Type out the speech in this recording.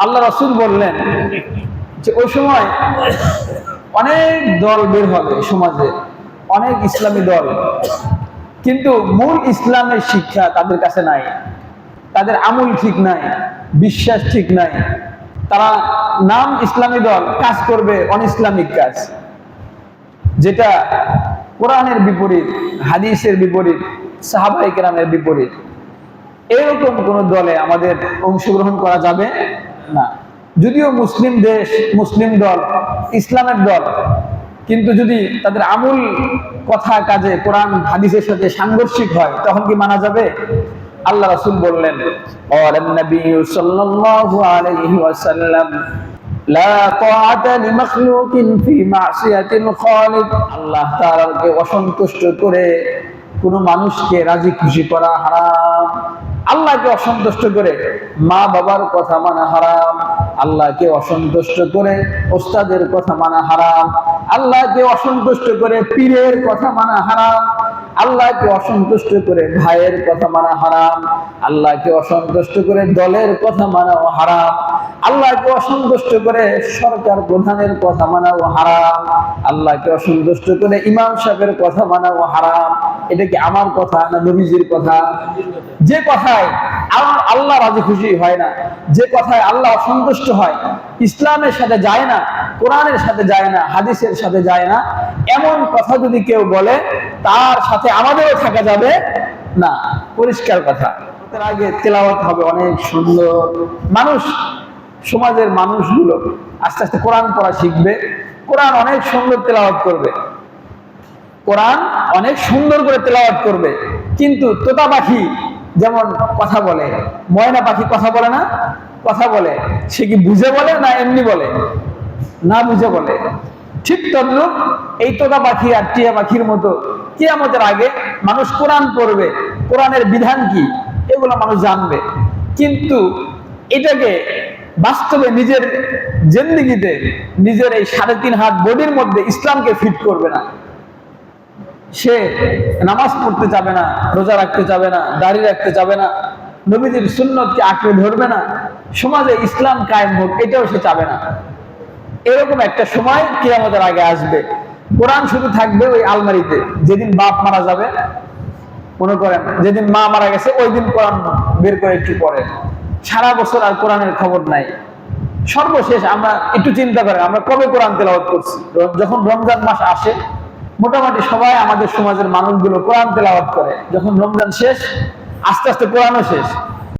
আল্লাহ রসুল বললেন যে ওই সময় অনেক দল বের হবে সমাজে, অনেক ইসলামী দল। কিন্তু মূল ইসলামের শিক্ষা তাদের কাছে নাই, তাদের আমূল ঠিক নাই, বিশ্বাস ঠিক নাই। তারা নাম ইসলামী দল, কাজ করবে অন ইসলামিক কাজ, যেটা কোরআনের বিপরীত, হাদিসের বিপরীত সাহাবাই কেরামের বিপরীত। এরকম কোন দলে আমাদের অংশগ্রহণ করা যাবে? না। যদিও মুসলিম দেশ, মুসলিম দল, ইসলামের দল, কিন্তু যদি তাদের আমূল কথা, কাজে, কোরআন, হাদিসের সাথে সাংঘর্ষিক হয়, তখন কি মানা যাবে? আল্লাহ রাসুল বললেন আল্লাহ অসন্তুষ্ট করে কোনো মানুষকে রাজি খুশি করা হারাম। আল্লাহকে অসন্তুষ্ট করে, মা বাবার কথা মানা হারাম, আল্লাহকে অসন্তুষ্ট করে, ওস্তাদের কথা মানা হারাম, আল্লাহকে অসন্তুষ্ট করে পীরের কথা মানা হারাম আল্লাহকে অসন্তুষ্ট করে ভাইয়ের কথা মানা হারাম, আল্লাহকে অসন্তুষ্ট করে দলের কথা মানাও হারাম, আল্লাহকে অসন্তুষ্ট করে সরকার প্রধানের কথা মানাও হারাম, আল্লাহকে অসন্তুষ্ট করে ইমাম সাহেবের কথা মানাও হারাম। এটা কি আমার কথা না নবীজির কথা? যে কথায় আল্লাহ রাজি খুশি হয় না। যে কথায় আল্লাহ অসন্তুষ্ট হয়, ইসলামের সাথে যায় না, কোরআনের সাথে যায় না, হাদিসের সাথে যায় না, এমন কথা যদি কেউ বলে, তার সাথে আমাদেরও থাকা যাবে না। পরিষ্কার কথা। আগে তেলাওয়াত হবে, অনেক সুন্দর। মানুষ, সমাজের মানুষগুলো আস্তে আস্তে কোরআন পড়া শিখবে। কোরআন অনেক সুন্দর তেলাওয়াত করবে। কোরআন অনেক সুন্দর করে তেলাওয়াত করবে। কিন্তু তোতা পাখি যেমন কথা বলে। ময়না পাখি কথা বলে না? কথা বলে। সে কি বুঝে বলে না এমনি বলে? না বুঝে বলে। ঠিক তদ্রুপ এই তোতা পাখি আর টিয়া পাখির মতো কিয়ামতের আগে মানুষ কোরআন পড়বে। কোরআনের বিধান কি? এগুলো মানুষ জানবে। কিন্তু এটাকে বাস্তবে নিজের জেন্দিগিতে নিজের এই সাড়ে তিন হাত বডির মধ্যে ইসলামকে ফিট করবে না। সে নামাজ পড়তে যাবে না, রোজা রাখতে যাবে না, দাড়ি রাখতে যাবে না, নবীজির সুন্নতকে আঁকড়ে ধরবে না, সমাজে ইসলাম কায়েম হোক, এটাও সে চাবে না। এরকম একটা সময় কিয়ামতের আগে আসবে। কোরআন শুধু থাকবে ওই আলমারিতে, যেদিন বাপ মারা যাবে, মনে করেন, যেদিন মা মারা গেছে, ওই দিন কোরআন বের করে একটু পরে সারা বছর আর কোরআনের খবর নাই। সর্বশেষ আমরা একটু চিন্তা করেন, আমরা কবে কোরআন তেলাওয়াত করছি? যখন রমজান মাস আসে মোটামুটি সবাই আমাদের সমাজের মানুষগুলো কোরআন তেলাওয়াত করে। যখন রমজান শেষ, আস্তে আস্তে কোরআনও শেষ।